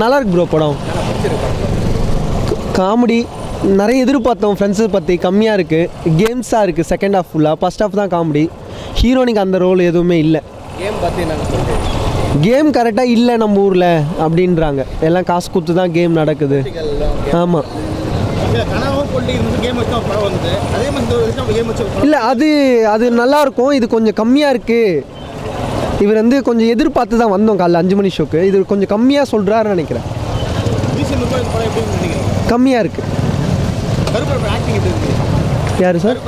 நல்லா இருக்கு ப்ரோ படம். காமெடி நிறைய எதிர்பார்த்தோம் ஃப்ரெண்ட்ஸை பற்றி கம்மியாக இருக்குது கேம்ஸாக இருக்குது செகண்ட் ஹாஃப் ஃபுல்லாக ஃபஸ்ட் ஹாஃப் தான் காமெடி. ஹீரோனிக்கு அந்த ரோல் எதுவுமே இல்லை. கேம் பற்றி என்ன கேம் கரெக்டாக இல்லை நம்ம ஊரில் அப்படின்றாங்க. எல்லாம் காசு கொடுத்து தான் கேம் நடக்குது. ஆமாம் இல்லை படம் இல்லை அது அது நல்லா இருக்கும் இது கொஞ்சம் கம்மியாக இருக்குது இவர் வந்து கொஞ்சம் எதிர்பார்த்து தான் வந்தோம் காலைல அஞ்சு மணி ஷோக்கு இது கொஞ்சம் கம்மியாக சொல்கிறாருன்னு நினைக்கிறேன். கம்மியாக இருக்குது யார் சார்?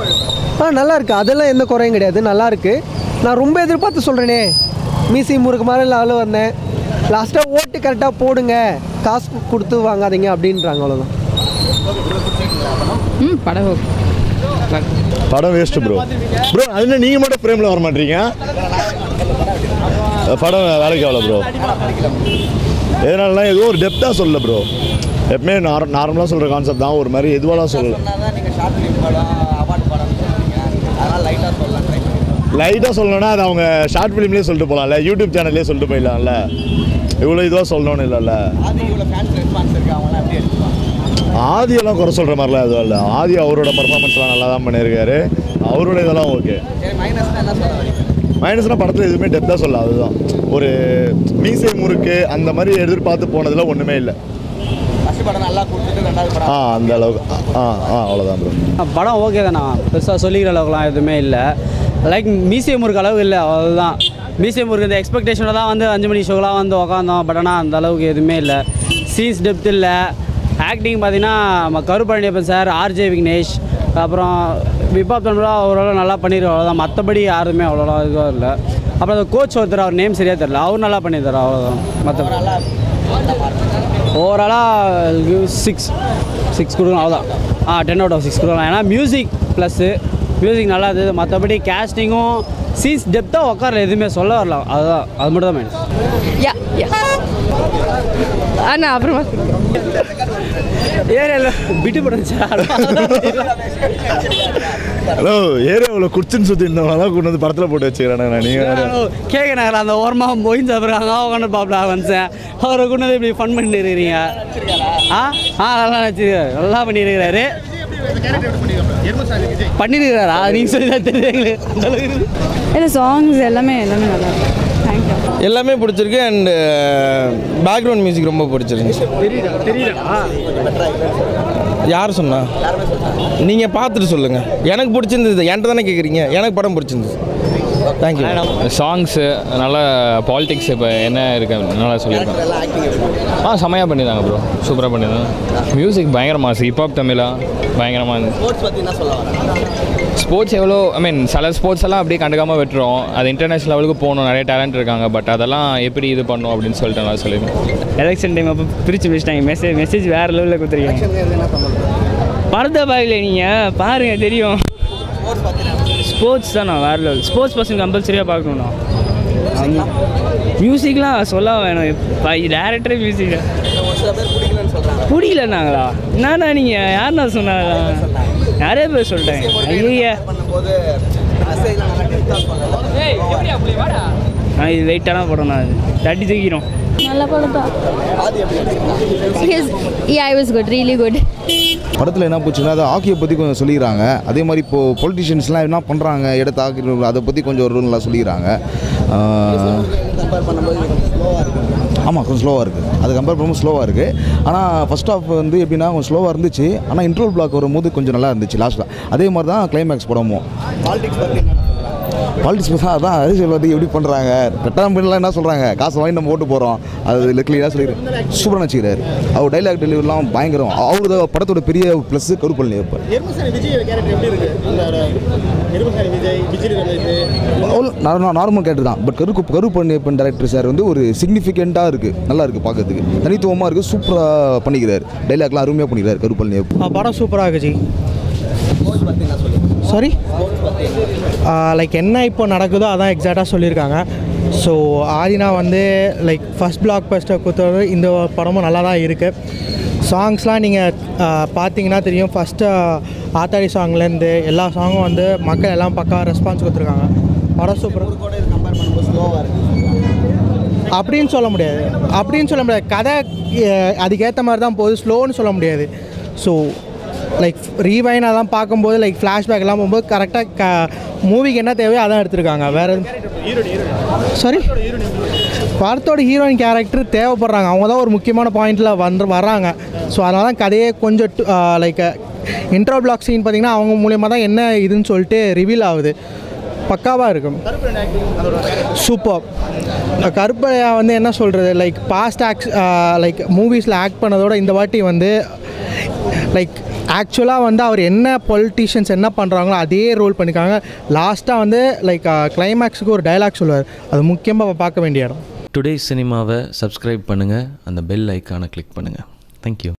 ஆ நல்லா இருக்கு. அதெல்லாம் எந்த குறையும் கிடையாது. நல்லா இருக்கு. நான் ரொம்ப எதிர்பார்த்து சொல்கிறேனே மீசி முறுக்கு மாதிரி லெவலில் வந்தேன். லாஸ்ட்டாக ஓட்டு கரெக்டாக போடுங்க. காசு கொடுத்து வாங்காதீங்க அப்படின்றாங்க அவ்வளோதான் ம் படம் ஓகே படம் வேஸ்ட் ப்ரோ ப்ரோ அது என்ன நீங்கள் மட்டும் ஃப்ரேமில் வர மாட்டீங்க படம் வேலைக்கு ஆகல ப்ரோ எதனாலனா ஏதோ ஒரு டெப்த்தாக சொல்லல ப்ரோ எப்பவுமே நார் நார்மலாக சொல்கிற கான்செப்ட் தான். ஒரு மாதிரி எதுவாலாம் சொல்லல. லைட்டாக சொல்லணும்னா அது அவங்க ஷார்ட் ஃபிலிம்லேயே சொல்லிட்டு போகலாம்ல யூடியூப் சேனல்லே சொல்லிட்டு போயிடலாம்ல. இவ்வளோ இதுவாக சொல்லணும்னு இல்லைல்ல. ஆதியெல்லாம் குறை சொல்கிற மாதிரிலாம் எதுவும் இல்லை. ஆதி அவரோட பர்ஃபார்மன்ஸ்லாம் நல்லா தான் பண்ணியிருக்காரு. அவரோட இதெல்லாம் ஓகே மைனஸ்னால் படத்தில் எதுவுமே டெப்த்தாக சொல்ல அதுதான். ஒரு மீசை முறுக்கு அந்த மாதிரி எதிர்பார்த்து போனதில் ஒன்றுமே இல்லை. ஃபஸ்ட் படம் நல்லா கொடுத்துட்டு ரெண்டாவது ஆ அந்த அளவுக்கு. ஆ ஆ அவ்வளோதான் ப்ரோ படம் ஓகே தானா பெருசாக சொல்லிக்கிற அளவுக்குலாம் எதுவுமே இல்லை. லைக் மியூசியம் முறுக்கு அளவு இல்லை. அவ்வளோதான் மியூசியம் முறுக்கு இந்த எக்ஸ்பெக்டேஷனில் தான் வந்து அஞ்சு மணி ஷோக்கெலாம் வந்து உக்காந்தோம். பட் ஆனால் அந்த அளவுக்கு எதுவுமே இல்லை. சீன்ஸ் டெப்த் இல்லை. ஆக்டிங் பார்த்தீங்கன்னா நம்ம கருப்பழனியப்பன் சார் ஆர்ஜே விக்னேஷ் அப்புறம் விபாப் தன்பா ஓரளவு நல்லா பண்ணிடுவோம் அவ்வளோதான் மற்றபடி யாருமே அவ்வளோவா இதுவாக இல்லை. அப்புறம் அந்த கோச் ஒருத்தர் அவர் நேம் சரியாக தெரில அவர் நல்லா பண்ணியிருந்தார் அவ்வளோதான் மற்ற ஓவராலாக சிக்ஸ் சிக்ஸ் கொடுக்கணும் அவ்வளோதான் ஆ டென் அவுட் ஆஃப் சிக்ஸ் கொடுக்கலாம். ஏன்னா மியூசிக் ப்ளஸ்ஸு மியூசிக் நல்லா இருந்தது. மற்றபடி கேஸ்டிங்கும் சீன்ஸ் டெப்த்தாக உட்காரல எதுவுமே சொல்ல வரலாம் அதுதான் அது மட்டும் தான் மைனஸ் யா யா அண்ணா அப்புறமா. ஹலோ ஏரியாவில் குடிச்சுன்னு சுற்றி இருந்தவங்களாம் கொண்டு வந்து படத்தில் போட்டு வச்சுக்கிறானுங்க நீங்கள் கேட்க நகர் அந்த ஓரமாக மொயின் சாப்பிட்றாங்க. உட்காந்து பாப்பா வந்துச்சேன் அவரை கொண்டு வந்து இப்படி ஃபன் பண்ணிட்டு இருக்கிறீங்க ஆ? ஆ நல்லா வச்சுருக்காரு நல்லா பண்ணியிருக்கிறாரு பண்ணியிருக்கிறாரா நீங்கள் சொல்லி தான் தெரியுது. இல்லை சாங்ஸ் எல்லாமே எல்லாமே நல்லா இருக்கு. தேங்க்யூ எல்லாமே பிடிச்சிருக்கு அண்ட் பேக்ரவுண்ட் மியூசிக் ரொம்ப பிடிச்சிருந்துச்சு. யார் சொன்னா? நீங்கள் பார்த்துட்டு சொல்லுங்கள் எனக்கு பிடிச்சிருந்தது என்கிட்ட தானே கேட்குறீங்க எனக்கு படம் பிடிச்சிருந்தது. தேங்க்யூ சாங்ஸு நல்ல பாலிடிக்ஸ் இப்போ என்ன இருக்கு நல்லா சொல்லியிருக்கேன் ஆ செமையாக பண்ணியிருந்தாங்க ப்ரோ சூப்பராக பண்ணியிருந்தாங்க. மியூசிக் பயங்கரமாக ஹிப்ஹாப் தமிழா பயங்கரமாக இருந்துச்சு ஸ்போர்ட்ஸ் பற்றி என்ன சொல்ல வரேன்? ஸ்போர்ட்ஸ் எவ்வளோ ஐ மீன் சில ஸ்போர்ட்ஸ் எல்லாம் அப்படியே கண்டுக்காமல் விட்டுரும். அது இன்டர்நேஷனல் லெவலுக்கு போகணும். நிறைய டேலண்ட் இருக்காங்க. பட் அதெல்லாம் எப்படி இது பண்ணும் அப்படின்னு சொல்லிட்டு நான் சொல்லியிருக்கேன் எலெக்ஷன் டைம் அப்போ பிரித்து வச்சிட்டாங்க மெசேஜ் மெசேஜ் வேறு லெவலில் கொடுத்துருக்கீங்க. படத்தை பார்க்கல நீங்கள் பாருங்கள் தெரியும். ஸ்போர்ட்ஸ் தான் நான் வேறு லெவல் ஸ்போர்ட்ஸ் பர்சன் கம்பல்சரியாக பார்க்கணுண்ணா மியூசிக்லாம் சொல்ல வேணும். டேரக்டரே மியூசிக் பிடிக்கலன்னாங்களா? என்னண்ணா நீங்கள் யாருண்ணா சொன்னாங்க நிறைய பேர் சொல்லிட்டேன் ஐயா நான் இது வெயிட்டான படம் தான் இது. தட்டி தூக்கிடும் நல்ல படம் தான். I was good really good படத்தில் என்ன போச்சுன்னா அது ஹாக்கியை பற்றி கொஞ்சம் சொல்லிக்கிறாங்க. அதே மாதிரி இப்போது பொலிட்டிஷியன்ஸ்லாம் என்ன பண்ணுறாங்க எடுத்து ஹாக்கி அதை பற்றி கொஞ்சம் ஒரு நல்லா இருக்குது ஆமாம் கொஞ்சம் ஸ்லோவாக இருக்குது அது கம்பேர் பண்ணும்போது ஸ்லோவாக இருக்குது ஆனால் ஃபஸ்ட் ஆஃப் வந்து எப்படின்னா கொஞ்சம் ஸ்லோவாக இருந்துச்சு. ஆனால் இன்ட்ரோல் பிளாக் வரும்போது கொஞ்சம் நல்லா இருந்துச்சு லாஸ்ட்டில் அதே மாதிரி தான் கிளைமேக்ஸ் படமும். பாலிடிக்ஸ் அதான் அரசியல் வந்து எப்படி பண்ணுறாங்க கட்டாயம் பண்ணலாம் என்ன சொல்கிறாங்க காசு வாங்கி நம்ம ஓட்டு போகிறோம் அது கிளியராக சொல்லிடுறேன் சூப்பராக நடிச்சுக்கிறாரு. அவர் டைலாக் டெலிவரிலாம் பயங்கரம். அவரு படத்தோட பெரிய ப்ளஸ் கருப்பள்ளி இப்போ எருமசாணி விஜய் கேரக்டர் எப்படி இருக்கு? அந்த எருமசாணி விஜய் விஜய் ரமேஷ் நார்மல் கேரக்டர் தான். பட் கரு கருப்பண்ணியப்பன் டேரக்டர் சார் வந்து ஒரு சிக்னிஃபிகண்ட்டாக இருக்குது நல்லா இருக்குது பார்க்கறதுக்கு தனித்துவமாக இருக்குது சூப்பராக பண்ணிக்கிறார். டைலாக்லாம் அருமையாக பண்ணிக்கிறார் கருப்பண்ணியப்பன் படம் சூப்பராக இருக்குஜி சாரி லைக் uh, என்ன இப்போ நடக்குதோ அதான் எக்ஸாக்டாக சொல்லியிருக்காங்க. ஸோ ஆதினா வந்து லைக் ஃபஸ்ட் பிளாக் பஸ்ட்டை கொடுத்தது இந்த படமும் நல்லா தான் இருக்குது சாங்ஸ்லாம் நீங்கள் uh, பார்த்தீங்கன்னா தெரியும். ஃபஸ்ட்டு uh, ஆத்தாடி சாங்லேருந்து எல்லா சாங்கும் வந்து மக்கள் எல்லாம் பக்கா ரெஸ்பான்ஸ் கொடுத்துருக்காங்க. படம் சூப்பர் கூட இது கம்பேர் அப்படின்னு சொல்ல முடியாது. அப்படின்னு சொல்ல முடியாது. கதை அதுக்கேற்ற மாதிரி தான் போகுது. ஸ்லோன்னு சொல்ல முடியாது. ஸோ லைக் ரீவைனாக தான் பார்க்கும்போது லைக் ஃப்ளாஷ்பேக்லாம் போகும்போது கரெக்டாக க மூவிக்கு என்ன தேவையோ அதான் எடுத்திருக்காங்க. வேறு சாரி படத்தோட ஹீரோயின் கேரக்டர் தேவைப்படுறாங்க. அவங்க தான் ஒரு முக்கியமான பாயிண்டில் வந்து வராங்க ஸோ அதனால தான் கதையே கொஞ்சம் லைக் இன்ட்ரோ பிளாக் சீன் பார்த்தீங்கன்னா அவங்க மூலியமாக தான் என்ன இதுன்னு சொல்லிட்டு ரிவீல் ஆகுது. பக்காவாக இருக்கும். சூப்பர் கருப்பையா வந்து என்ன சொல்கிறது லைக் பாஸ்ட் ஆக்ட் லைக் மூவிஸில் ஆக்ட் பண்ணதோட இந்த வாட்டி வந்து லைக் ஆக்சுவலாக வந்து அவர் என்ன பொலிட்டிஷியன்ஸ் என்ன பண்ணுறாங்களோ அதே ரோல் பண்ணிக்காங்க. லாஸ்ட்டாக வந்து லைக் கிளைமேக்ஸுக்கு ஒரு டைலாக் சொல்லுவார். அது முக்கியமாக பார்க்க வேண்டிய இடம். டுடே சினிமாவை சப்ஸ்கிரைப் பண்ணுங்கள் அந்த பெல் ஐக்கானை கிளிக் பண்ணுங்கள் தேங்க்யூ